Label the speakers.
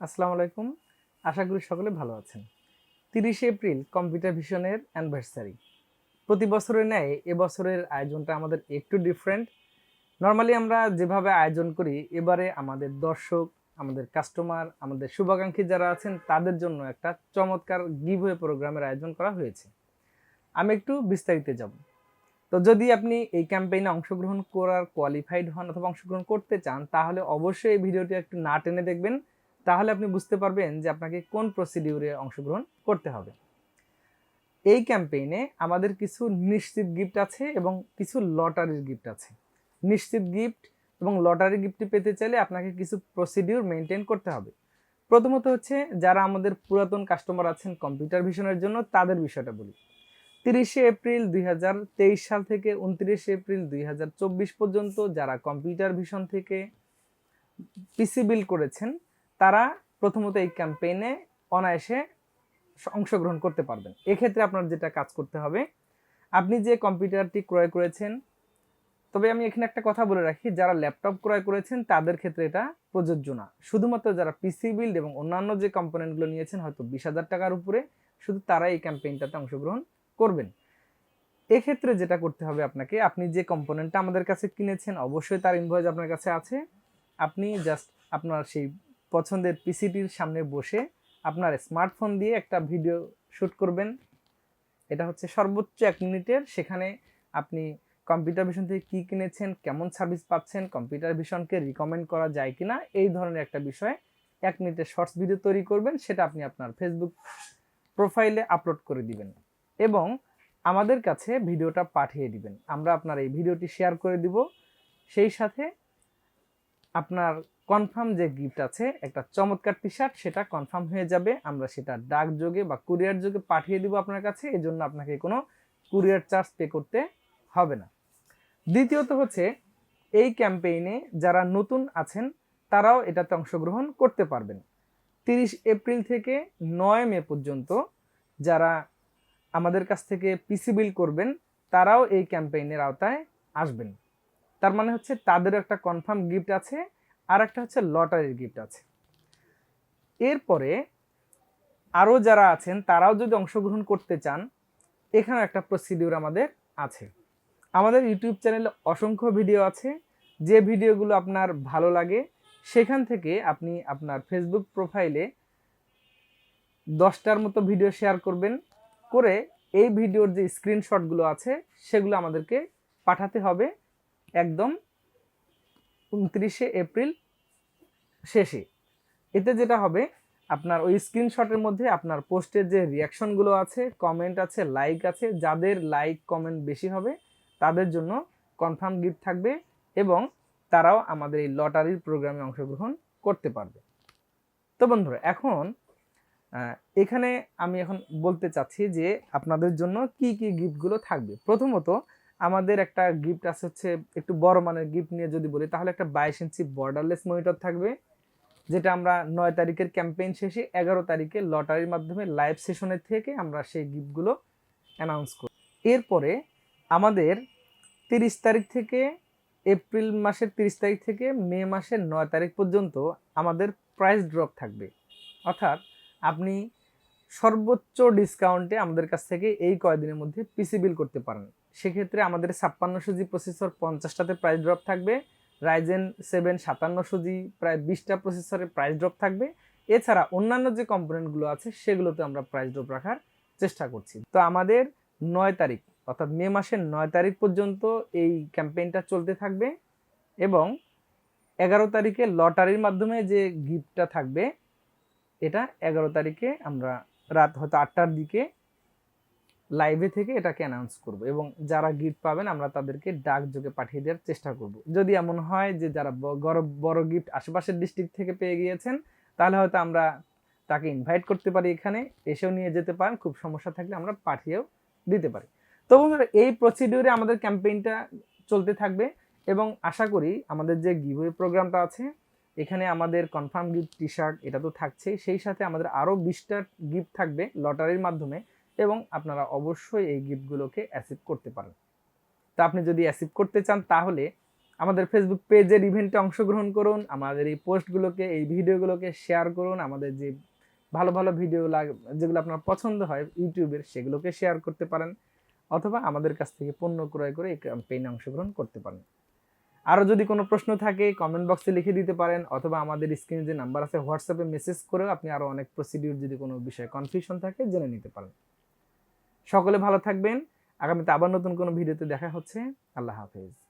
Speaker 1: আসসালামু আলাইকুম। আশা করি সকলে ভালো আছেন। তিরিশে এপ্রিল কম্পিউটার ভিশনের অ্যানিভার্সারি। প্রতি বছরের ন্যায় এবছরের আয়োজনটা আমাদের একটু ডিফারেন্ট নর্মালি আমরা যেভাবে আয়োজন করি, এবারে আমাদের দর্শক, আমাদের কাস্টমার আমাদের শুভাকাঙ্ক্ষী যারা আছেন, তাদের জন্য একটা চমৎকার গিভওয়ে প্রোগ্রামের আয়োজন করা হয়েছে। আমি একটু বিস্তারিত যাব। তো যদি আপনি এই ক্যাম্পেইনে অংশগ্রহণ করার কোয়ালিফাইড হন অথবা অংশগ্রহণ করতে চান, তাহলে অবশ্যই এই ভিডিওটি একটু না টেনে দেখবেন। তাহলে আপনি বুঝতে পারবেন যে আপনাকে কোন প্রসিডিউরে অংশগ্রহণ করতে হবে। এই ক্যাম্পেইনে আমাদের কিছু নিশ্চিত গিফট আছে এবং কিছু লটারির গিফট আছে। নিশ্চিত গিফট এবং লটারি গিফটটি পেতে চাইলে আপনাকে কিছু প্রসিডিউর মেনটেন করতে হবে। প্রথমত হচ্ছে, যারা আমাদের পুরাতন কাস্টমার আছেন কম্পিউটার ভিশনের জন্য তাদের বিষয়টা বলি। তিরিশে এপ্রিল দুই হাজার তেইশ সাল থেকে উনত্রিশে এপ্রিল দুই হাজার চব্বিশ পর্যন্ত যারা কম্পিউটার ভিশন থেকে পিসি বিল করেছেন তারা প্রথমত এই ক্যাম্পেইনে অনায়াসে অংশগ্রহণ করতে পারবেন। এক্ষেত্রে আপনার যেটা কাজ করতে হবে, আপনি যে কম্পিউটারটি ক্রয় করেছেন, তবে আমি এখানে একটা কথা বলে রাখি, যারা ল্যাপটপ ক্রয় করেছেন, তাদের ক্ষেত্রে এটা প্রযোজ্য না। শুধুমাত্র যারা পিসি বিল্ড এবং অন্যান্য যে কম্পোনেন্টগুলো নিয়েছেন, হয়তো বিশ হাজার টাকার উপরে, শুধু তারাই এই ক্যাম্পেইনটাতে অংশগ্রহণ করবেন। এক্ষেত্রে যেটা করতে হবে আপনাকে, আপনি যে কম্পোনেন্টটা আমাদের কাছে কিনেছেন, অবশ্যই তার ইনভয়েস আপনার কাছে আছে। আপনি জাস্ট আপনার সেই পছন্দের পিসিটির সামনে বসে আপনার স্মার্টফোন দিয়ে একটা ভিডিও শ্যুট করবেন। এটা হচ্ছে সর্বোচ্চ এক মিনিটের। সেখানে আপনি কম্পিউটার ভিশন থেকে কী কিনেছেন, কেমন সার্ভিস পাচ্ছেন, কম্পিউটার ভিশনকে রিকমেন্ড করা যায় কিনা, এই ধরনের একটা বিষয় এক মিনিটের শর্টস ভিডিও তৈরি করবেন। সেটা আপনি আপনার ফেসবুক প্রোফাইলে আপলোড করে দিবেন এবং আমাদের কাছে ভিডিওটা পাঠিয়ে দিবেন। আমরা আপনার এই ভিডিওটি শেয়ার করে দিব। সেই সাথে আপনার কনফার্ম যে গিফট আছে, একটা চমৎকার টি শার্ট সেটা কনফার্ম হয়ে যাবে। আমরা সেটা ডাক যোগে বা কুরিয়ার যোগে পাঠিয়ে দিব আপনার কাছে এই জন্য আপনাকে কোনো কুরিয়ার চার্জ পে করতে হবে না। দ্বিতীয়ত হচ্ছে, এই ক্যাম্পেইনে যারা নতুন আছেন, তারাও এটাতে অংশগ্রহণ করতে পারবেন। তিরিশ এপ্রিল থেকে নয় মে পর্যন্ত যারা আমাদের কাছ থেকে পিসি বিল করবেন, তারাও এই ক্যাম্পেইনের আওতায় আসবেন। তার মানে হচ্ছে, তাদেরও একটা কনফার্ম গিফট আছে আর একটা হচ্ছে লটারির গিফট আছে। এরপরে আরও যারা আছেন, তারাও যদি অংশগ্রহণ করতে চান এখানে একটা প্রসিডিউর আমাদের আছে। আমাদের ইউটিউব চ্যানেলে অসংখ্য ভিডিও আছে। যে ভিডিওগুলো আপনার ভালো লাগে, সেখান থেকে আপনি আপনার ফেসবুক প্রোফাইলে দশটার মতো ভিডিও শেয়ার করবেন। করে এই ভিডিওর যে স্ক্রিনশটগুলো আছে, সেগুলো আমাদেরকে পাঠাতে হবে। একদম উনত্রিশে এপ্রিল শেষে। এতে যেটা হবে, আপনার ওই স্ক্রিনশটের মধ্যে আপনার পোস্টের যে রিয়াকশনগুলো আছে, কমেন্ট আছে, লাইক আছে, যাদের লাইক, কমেন্ট বেশি হবে, তাদের জন্য কনফার্ম গিফট থাকবে এবং তারাও আমাদের এই লটারির প্রোগ্রামে অংশগ্রহণ করতে পারবে। তো বন্ধুরা, এখন এখানে আমি এখন বলতে চাচ্ছি যে আপনাদের জন্য কি কি গিফটগুলো থাকবে? প্রথমত আমাদের একটা গিফট আছে হচ্ছে একটু বড় মানের গিফট নিয়ে যদি বলি, তাহলে একটা বাইশ ইঞ্চি বর্ডারলেস মনিটর থাকবে, যেটা আমরা নয় তারিখের ক্যাম্পেইন শেষে এগারো তারিখে লটারির মাধ্যমে লাইভ সেশনের থেকে আমরা সেই গিফটগুলো অ্যানাউন্স করি। এরপরে আমাদের তিরিশ তারিখ থেকে এপ্রিল মাসের তিরিশ তারিখ থেকে মে মাসের নয় তারিখ পর্যন্ত আমাদের প্রাইস ড্রপ থাকবে। অর্থাৎ আপনি সর্বোচ্চ ডিসকাউন্টে আমাদের কাছ থেকে এই কয়দিনের মধ্যে পিসি বিল করতে পারেন সেক্ষেত্রে আমাদের ছাপ্পান্নশো জি প্রসেসর পঞ্চাশটাতে প্রাইস ড্রপ থাকবে। রাইজেন সেভেন সাতান্নশো জি প্রায় বিশটা প্রসেসরের প্রাইস ড্রপ থাকবে। এছাড়া অন্যান্য যে কম্পোনেন্টগুলো আছে, সেগুলোতে আমরা প্রাইস ড্রপ রাখার চেষ্টা করছি। তো আমাদের নয় তারিখ, অর্থাৎ মে মাসের নয় তারিখ পর্যন্ত এই ক্যাম্পেইনটা চলতে থাকবে এবং এগারো তারিখে লটারির মাধ্যমে যে গিফটটা থাকবে, এটা এগারো তারিখে আমরা রাত হয়তো আটটার দিকে লাইভে থেকে এটাকে অ্যানাউন্স করব এবং যারা গিফট পাবেন, আমরা তাদেরকে ডাক যোগে পাঠিয়ে দেওয়ার চেষ্টা করব। যদি এমন হয় যে যারা বড় বড় গিফট আশেপাশের ডিস্ট্রিক্ট থেকে পেয়ে গিয়েছেন, তাহলে হয়তো আমরা তাকে ইনভাইট করতে পারি এখানে, এসেও নিয়ে যেতে পারেন, খুব সমস্যা থাকলে আমরা পাঠিয়েও দিতে পারি। তো বন্ধুরা, এই প্রসিডিউরে আমাদের ক্যাম্পেইনটা চলতে থাকবে এবং আশা করি আমাদের যে গিভওয়ে প্রোগ্রামটা আছে, এখানে আমাদের কনফার্ম গিফট টি শার্ট এটা তো থাকছেই। সেই সাথে আমাদের আরও বিশটা গিফট থাকবে লটারির মাধ্যমে। এবং আপনারা অবশ্যই এই গিফটগুলোকে অ্যাসিভ করতে পারেন। তা আপনি যদি অ্যাসিভ করতে চান, তাহলে আমাদের ফেসবুক পেজের ইভেন্টে অংশগ্রহণ করুন, আমাদের এই পোস্টগুলোকে, এই ভিডিওগুলোকে শেয়ার করুন, আমাদের যে ভালো ভালো ভিডিও লাগ, যেগুলো আপনার পছন্দ হয় ইউটিউবের, সেগুলোকে শেয়ার করতে পারেন, অথবা আমাদের কাছ থেকে পণ্য ক্রয় করে এই ক্যাম্পেইনে অংশগ্রহণ করতে পারেন। আরও যদি কোনো প্রশ্ন থাকে কমেন্ট বক্সে লিখে দিতে পারেন, অথবা আমাদের স্ক্রিনে যে নাম্বার আছে হোয়াটসঅ্যাপে মেসেজ করেও আপনি আরও অনেক প্রসিডিউর যদি কোনো বিষয়ে কনফিউশন থাকে, জেনে নিতে পারেন। সকলে ভালো থাকবেন। আগামীতে আবার নতুন কোনো ভিডিওতে দেখা হচ্ছে। আল্লাহ হাফেজ।